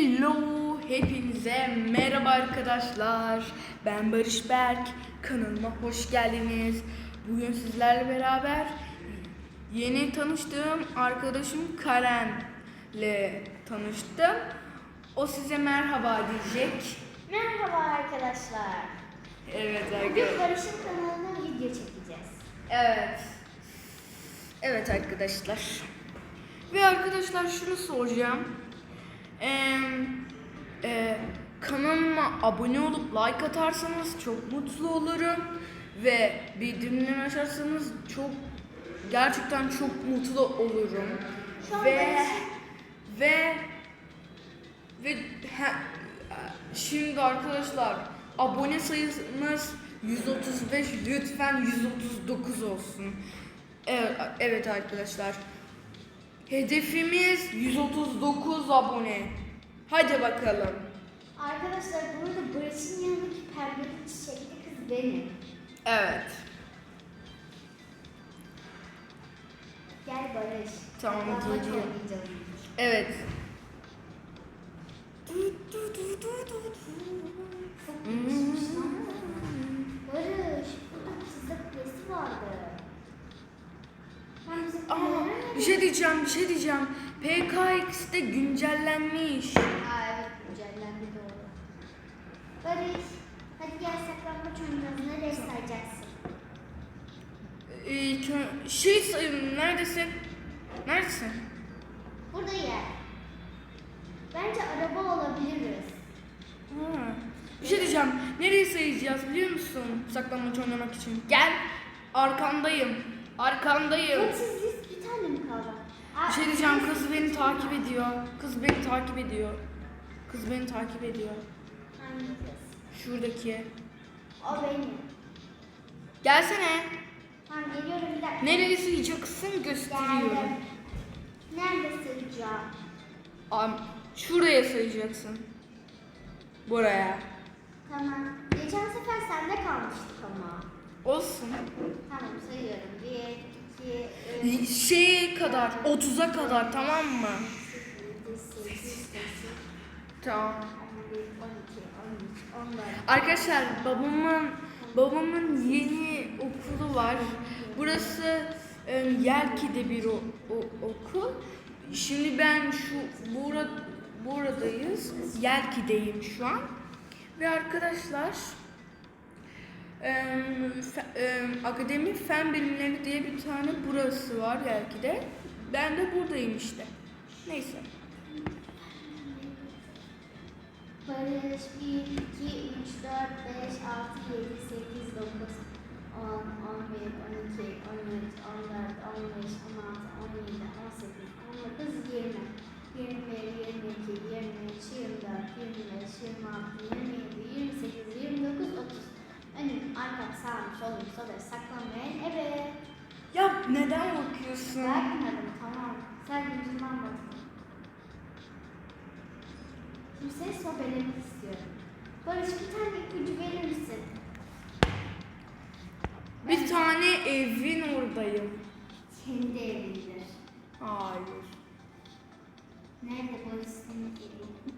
Hello, hepinize merhaba arkadaşlar. Ben Barış Berk. Kanalıma hoş geldiniz. Bugün sizlerle beraber yeni tanıştığım arkadaşım Karen'le tanıştım. O size merhaba diyecek. Merhaba arkadaşlar. Evet Bugün arkadaşlar. Barış'ın kanalına video çekeceğiz. Evet. Evet arkadaşlar. Ve arkadaşlar şunu soracağım. Ee, e, kanalıma abone olup like atarsanız çok mutlu olurum. Ve bildirimleri açarsanız çok gerçekten çok mutlu olurum. Şu Ve ve ve he- şimdi arkadaşlar abone sayımız 135 lütfen 139 olsun. Evet, evet arkadaşlar. Hedefimiz 139 abone. Hadi bakalım. Arkadaşlar burada Barış'ın yanındaki pembeli çiçekli kız benim. Evet. Gel Barış. Tamam, Saklambaç geliyor. oynayacağız. Evet. Barış, burada pizza kulesi vardı. Aa, bir şey diyeceğim, bir şey diyeceğim. PKX'de güncellenmiş. Aa evet güncellendi doğru. Barış, hadi gel saklambaç oynayacağız. Nereye sayacaksın? Ee, kö- şey sayın neredesin? Neredesin? Burada yer. Bence araba olabiliriz. Ha. Bir şey diyeceğim. Nereye sayacağız biliyor musun? Saklanmaç oynamak için. Gel. Arkandayım. Arkandayım. Çok bir tane mi kaldı? Bir şey diyeceğim. Kız beni takip ediyor. Kız beni takip ediyor. Kız beni takip ediyor. Hangi kız? Şuradaki. O benim. Gelsene. Tamam geliyorum bir dakika. Nereye sayacaksın gösteriyorum. Geldim. Nerede sığacağım? Am, şuraya sayacaksın. Buraya. Tamam. Geçen sefer sende kalmıştık ama. Olsun. Tamam sayıyorum. Bir, Şeye kadar, 30'a kadar tamam mı? Tamam. Arkadaşlar babamın babamın yeni okulu var. Burası e, Yelki'de bir o, o- okul. Şimdi ben şu bura, buradayız. Yelki'deyim şu an. Ve arkadaşlar Akademi Fen Bilimleri diye bir tane burası var Yelki'de. Ben de buradayım işte. Neyse. Barış 1, 2, 3, 4, 5, 6, 7, 8, 9, 10, 11, 12, 13, 14, 15, 16, 17, 18, 19, 20, 21, 22, 23, 24, 25, 26, 27, 28, 29, 30. Önüm, arkam, sağım, solum, sobe, saklanmayan eve. Ya neden bakıyorsun? Bakmadım, tamam. Sen yüzünden bakma. Seni sobelemek istiyorum. Barış bir tane ipucu verir misin? Bir tane evin oradayım. Kendi evindir. Hayır. Nerede Barış senin evin?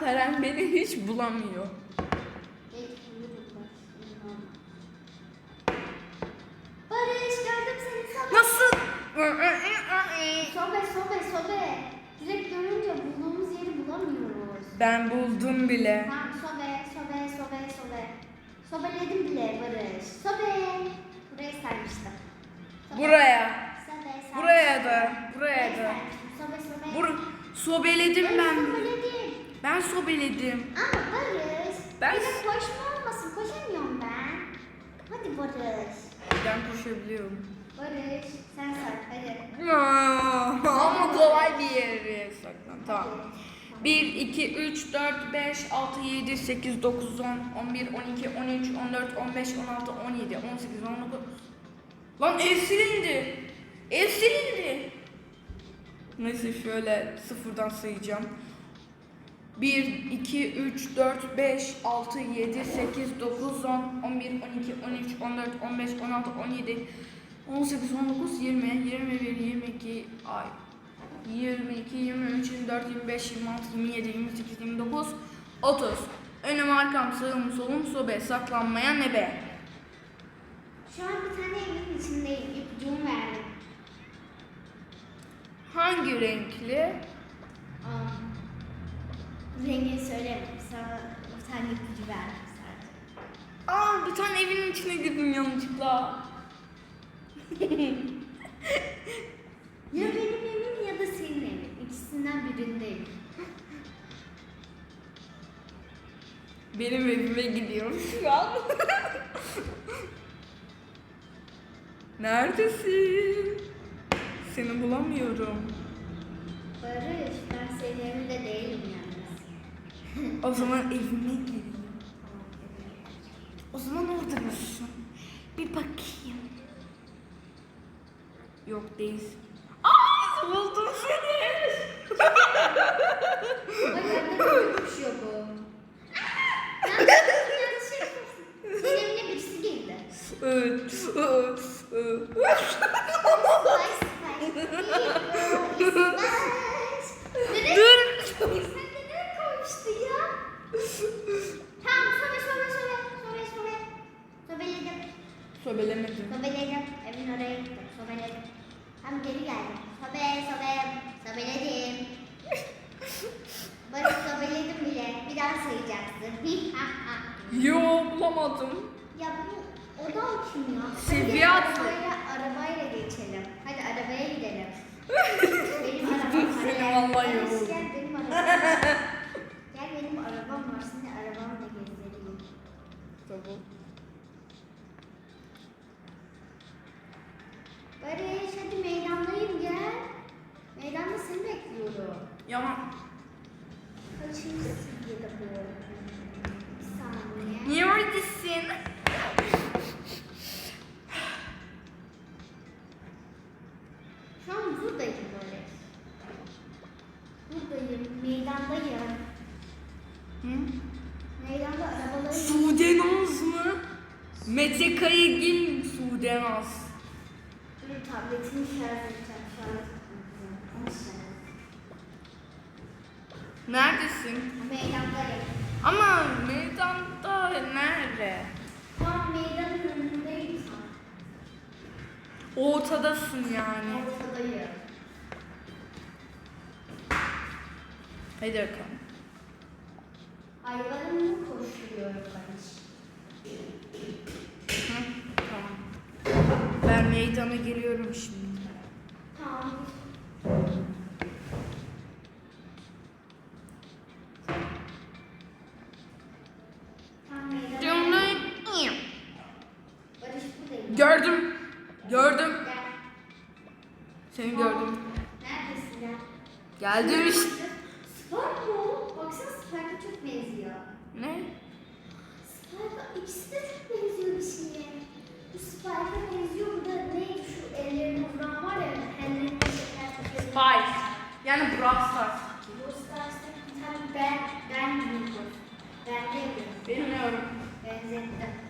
Karen beni hiç bulamıyor. Barış. gördüm seni sobe. Nasıl? Sobe sobe sobe. Direkt görünce bulduğumuz yeri bulamıyoruz. Ben buldum bile. Tamam sobe sobe sobe sobe. Sobeledim bile Barış. Sobe. Burayı saymıştım. Sobe. Buraya. Sobe, sobe, Buraya da. Buraya da. Sobe sobe. Bur sobeledim ben. sobeledim. Ben sobeledim. Ama Barış. Ben- de koşma olmasın. Koşamıyorum ben. Hadi Barış. Ben koşabiliyorum. Barış sen say hadi. Ama kolay bir yere saklan. Tamam. 1, 2, 3, 4, 5, 6, 7, 8, 9, 10, 11, 12, 13, 14, 15, 16, 17, 18, 19. Lan ev silindi. Ev silindi. Neyse şöyle sıfırdan sayacağım. 1, 2, 3, 4, 5, 6, 7, 8, 9, 10, 11, 12, 13, 14, 15, 16, 17, 18, 19, 20, 21, 22, ay, 22, 23, 24, 25, 26, 27, 28, 29, 30. Önüm arkam sağım solum sobe saklanmaya ne be? Şu an bir tane evin içindeyim. İpucumu verdim. Hangi renkli? Rengini söylemedim. Sana bir tane ipucu verdim sadece. Aa bir tane evin içine girdim yanlışlıkla. Ya benim evim ya da senin evin. İkisinden birindeyim. Benim evime gidiyorum şu an. Neredesin? Seni bulamıyorum. Barış, ben senin evinde değilim. O zaman evime gireyim. O zaman orada mısın? Bir bakayım. Yok değilsin. Aa buldum seni. Ay bende de uçuyor bu. Yanlış yanlış şey yapıyorsun. Senin evine birisi girdi. Evet. evet, evet. Spice, spice. Nereye? Dur. Sen nereye koymuştun ya? Tamam, sobe, sobe, sobe. Sobe, sobe. Sobeledim. Sobelemedim. Sobeledim. Evin oraya gittim. Sobeledim. Hem geri geldim. Sobe, sobe. Sobeledim. Barış sobeledim bile. Bir daha sayacaksın. Yo bulamadım. ya bu o da kim ya? Seviye atlı. arabayla, arabayla geçelim. Hadi arabaya gidelim. benim arabam var. Seni vallahi yoruldum. Gel benim arabam var. Gel benim arabam var. Seni arabamla gezdireyim. Tamam. Barış hadi meydandayım gel. Meydanda seni bekliyorum. Ya Kaçıncı seviyede bu? Ortadasın yani. Ortadayım. Hadi bakalım. Hayvanımı koşturuyorum Barış. Hı? Tamam. Ben meydana geliyorum şimdi. Gördüm. Seni gördüm. Neredesin ya? Geldim işte. Mı o? Baksana Spike'a çok benziyor. Ne? Spike'a ikisi de çok benziyor bir şeye. Bu Spike'a benziyor. Bu da neydi şu ellerini vuran var ya. Ellerini. Spike. Yani Brawl Stars. Bu Stars'taki bir tane ben, ben buldum. Ben de Bilmiyorum. benzettim.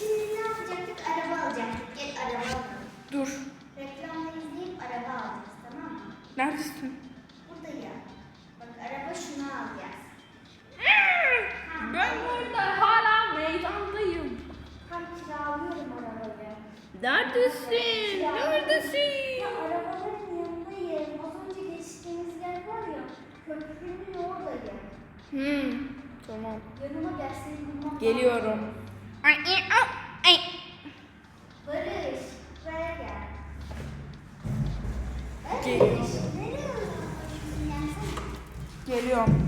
Şimdi ne yapacaktık? Araba alacaktık. Gel araba alalım. Dur. Reklamda izleyip araba alacağız tamam mı? Neredesin? Burada ya. Bak araba şunu alacağız. Ben burada hala meydandayım. Tam kiralıyorum arabayı. Neredesin? Neredesin? Ya arabaların yanındayım. Az önce geçtiğimiz yer var ya. Köprünün oradayım. Hmm. Tamam. Yanıma gel seni bulmam Geliyorum. lazım. Ay, ay, ay, ay. Barış, buraya gel. Barış, Geliyorum. nereye uzaklaşıyorsun? Gelsene. Geliyorum.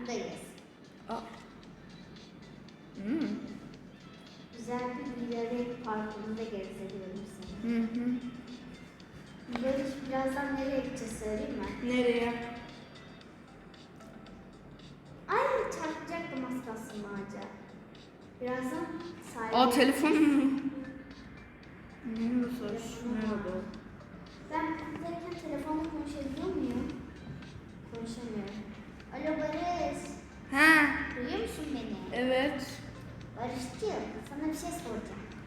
Buradayız. Aa. Hmm. Güzel bir bilarek parkında gezdiriyorum seni. Hı hı. Böyle birazdan nereye gideceğiz söyleyeyim mi? Nereye? Ay çarpacaktım az kalsın ağaca. Birazdan sahile... Aa telefon? Ne mesaj? Merhaba. Ben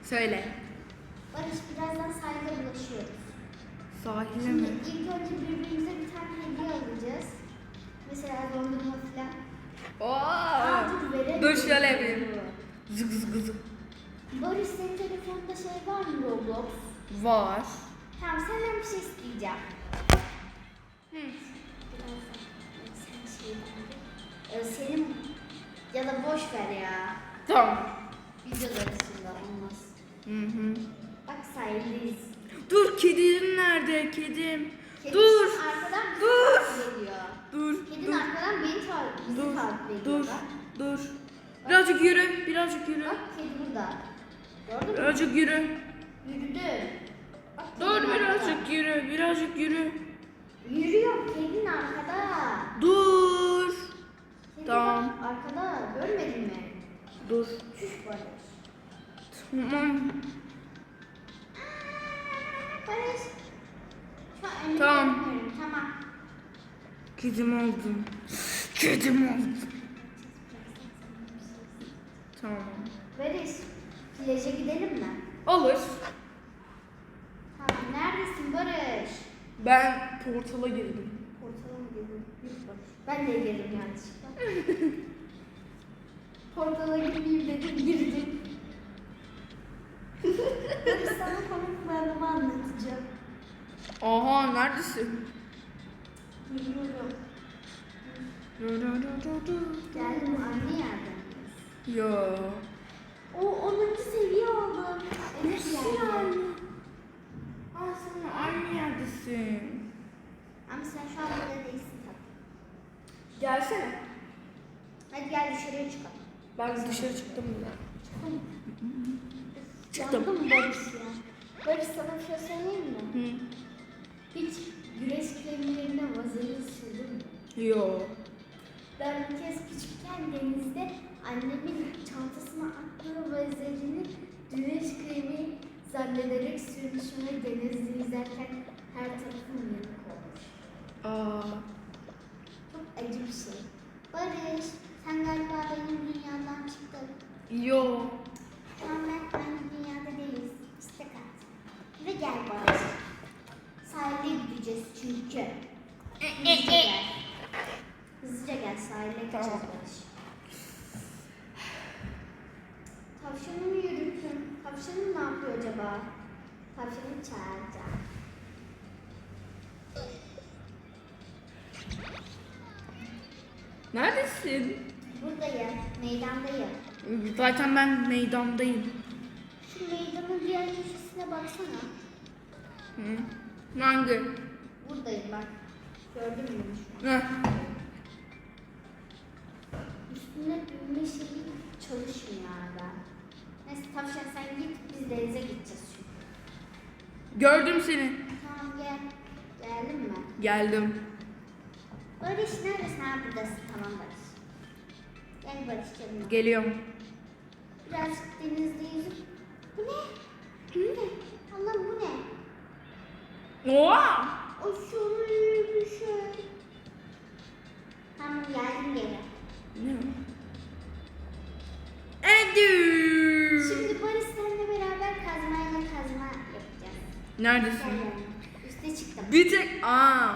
Söyle. Barış birazdan sahilde bulaşıyoruz. Sahile Şimdi mi? ilk önce birbirimize bir tane hediye alacağız. Mesela dondurma falan. Oo. dur, şöyle yapayım. Zık zık zık. Barış senin telefonunda şey var mı Roblox? Var. Tamam senden bir şey isteyeceğim. Hı. Birazdan sen şey ee, senin ya da boş ver ya. Tamam. Videolar arasında olmaz. Hı hı. Bak sahildeyiz. Dur kedim nerede kedim? Kedi Dur. Arkadan bizi Dur. ediyor. Dur. Kedin Dur. arkadan beni takip, bizi Dur. takip ediyor. Dur. Bak, Dur. Birazcık yürü. Birazcık yürü. bak kedi burada. Gördün mü? Birazcık yürü. Yürüdü. Bak, kedin Dur arkada. birazcık yürü. Birazcık yürü. Yürüyor kedin arkada. Dur. Kedi Tamam. bak arkada görmedin mi? Dur. Çüş Barış. Tamam. Tamam. Kedim aldım. Kedim aldım. Tamam. Barış. Plaja gidelim mi? Olur. Tamam. Neredesin Barış? Ben portala girdim. Portala mı girdin? Ben de girdim yanlışlıkla. Portala girmeyeyim dedim girdim. Barış sana komik bir anımı anlatacağım. Aha neredesin? Geliyorum. Du, du, du, du, du. Geldim anne yerden. Ya. O 10. seviye oldum. Enes geldi. Aa sen aynı yerdesin. Ama sen şu an burada değilsin tatlım. Gelsene. Hadi gel dışarıya çıkalım. Ben dışarı çıktım bile. Çıkalım. Çıktım. Yandım Barış ya. Barış sana bir şey söyleyeyim mi? Hı. Hiç güneş kremlerine vazelin sürdün mü? Yo. Ben bir kez küçükken denizde annemin çantasına attığı vazelini güneş kremi zannederek sürmüşüm ve denizde yüzerken her tarafım yanık olmuş. Aa. Çok acı bir şey. Barış, sen galiba benim dünyamdan çıktın. Yo. Şu an ben dünyada değiliz. İstek at. Ve gel Barış. Sahile gideceğiz çünkü. Hızlıca gel. Hızlıca gel sahile gideceğiz Tamam. Barış. Tavşanı mı yürütün? Tavşanı ne yapıyor acaba? Tavşanı çağıracağım. Neredesin? Buradayım, meydandayım. Zaten ben meydandayım. Şu meydanın diğer köşesine baksana. Hı. Hangi? Buradayım bak. Gördün mü? Heh. Üstüne binme şeyi çalışmıyor hala. Neyse tavşan sen git biz denize gideceğiz çünkü. Gördüm seni. Tamam gel. Geldin mi? Geldim. Barış neredesin? Ha buradasın. Tamam Barış. Gel Barış canım. Geliyorum. Birazcık denizde yüzüp. Bu ne? Bu ne? Allah'ım bu ne? Oha! Aşırı bir şey. Tamam geldim geri. Ne? Edu. Şimdi Barış seninle beraber kazmayla kazma yapacağız. Gel Neredesin? yanıma. Üste çıktım. Bir tek... Aa.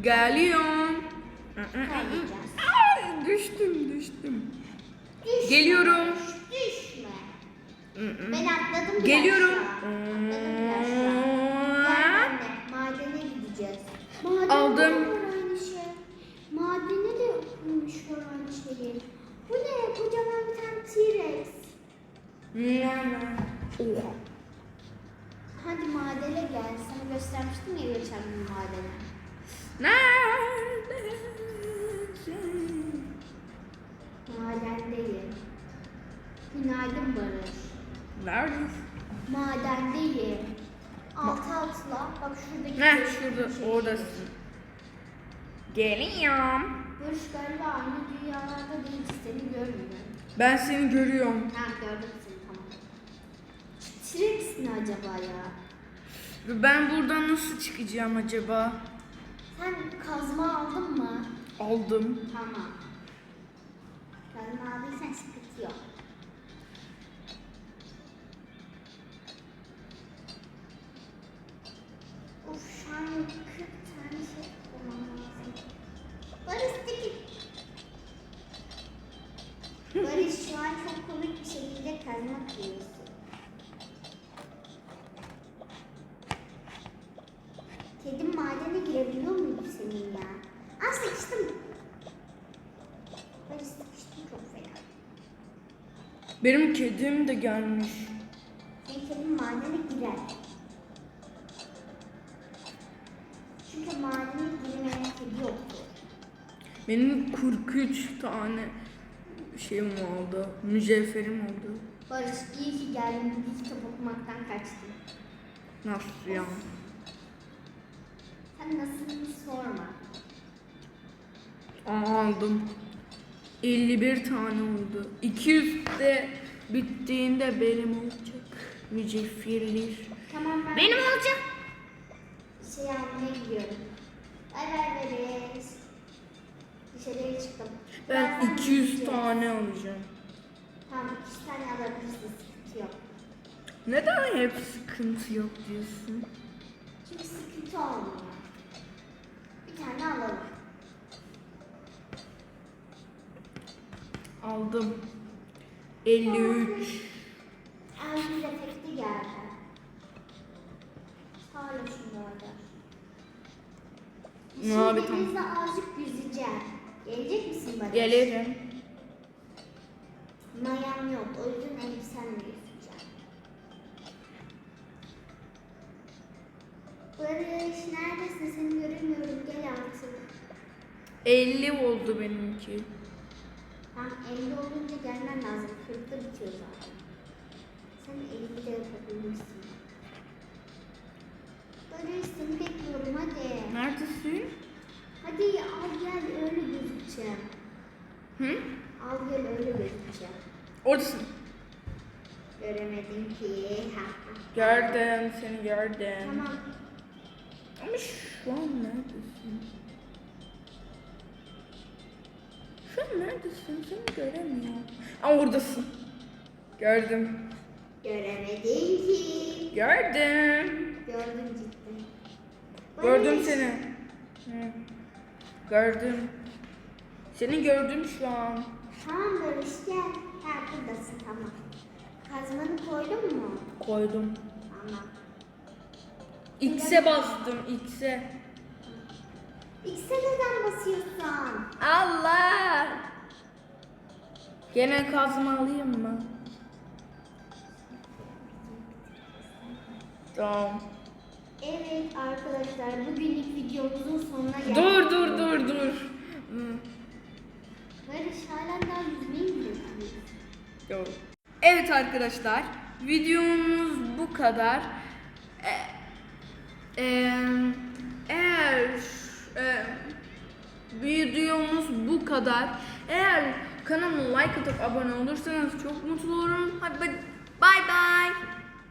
Geliyorum. Kaybedeceğiz. Ay, düştüm düştüm. Düşme. Geliyorum. Düşme. Ben atladım Geliyorum. Atladım aşağı. Gel anne. Madene gideceğiz. Madene Aldım. şey. Madene de koymuşlar aynı şeyi. Bu ne? Kocaman bir tane T-Rex. Hadi madene gel. Sana göstermiştim ya geçen gün madene. Barış. Neredesin? Madendeyim. Altı altla. Bak şuradaki. Köşe- şurada köşe- oradasın. Geliyorum. Barış galiba aynı dünyalarda değil. Seni görmüyor. Ben seni görüyorum. Ha gördüm seni tamam. T-Rex ne acaba ya? Ben buradan nasıl çıkacağım acaba? Sen kazma aldın mı? Aldım. Tamam. Kazma aldıysan sıkıntı yok. Benim kedim de gelmiş. Senin kedin madene girer. Çünkü madene girmeyen kedi yoktu. Benim 43 tane şeyim oldu. Mücevherim oldu. Barış iyi ki geldin. Bir kitap okumaktan kaçtın. Nasıl ya? Sen nasıl sorma. Aa, aldım. 51 tane oldu. 200 de bittiğinde benim olacak. Mücevherler. Tamam ben Benim olacak. şey almaya gidiyorum. Bay bay Barış. Dışarıya çıktım. Ben Birazdan 200 gideceğiz. tane alacağım. Tamam iki tane alabilirsin. Sıkıntı yok. Neden hep sıkıntı yok diyorsun? Çünkü sıkıntı olmuyor. Bir tane alalım. Aldım. 53. Elvis efekti geldi. Hala şunlarda. Ne abi, Şimdi tamam. azıcık yüzeceğim. Gelecek misin bana? Gelirim. Mayam yok. O yüzden elbisemle yüzeceğim. Barış neredesin? Seni göremiyorum. Gel artık. 50 oldu benimki. Tam 50 olunca gelmen lazım. 40'ta bitiyor zaten. Sen 50'de yapabilirsin. Barış seni bekliyorum hadi. Neredesin? Hadi al gel öyle gözükeceğim. Hı? Al gel öyle gözükeceğim. Oradasın. Göremedim ki. Gördüm seni gördüm. Tamam. Ama şu an neredesin? Neredesin? Seni göremiyorum. Aa oradasın. Gördüm. Göremedim ki. Gördüm. Gördüm cidden. Gördüm Barış, seni. Hı. Gördüm. Seni gördüm şu an. Tamam Barış gel. Ha buradasın tamam. Kazmanı koydun mu? Koydum. Tamam. X'e bastım X'e. X'e neden basıyorsun? Allah! Gene kazma alayım mı? Tamam. Evet arkadaşlar bugünlük videomuzun sonuna geldik. Dur dur dur dur. Hmm, Barış halen daha yüzmeyi mi biliyorsun? dur. Evet arkadaşlar videomuz bu kadar. E, e, eğer e, videomuz bu kadar. Eğer kanalıma like atıp abone olursanız çok mutlu olurum. Hadi bay bay.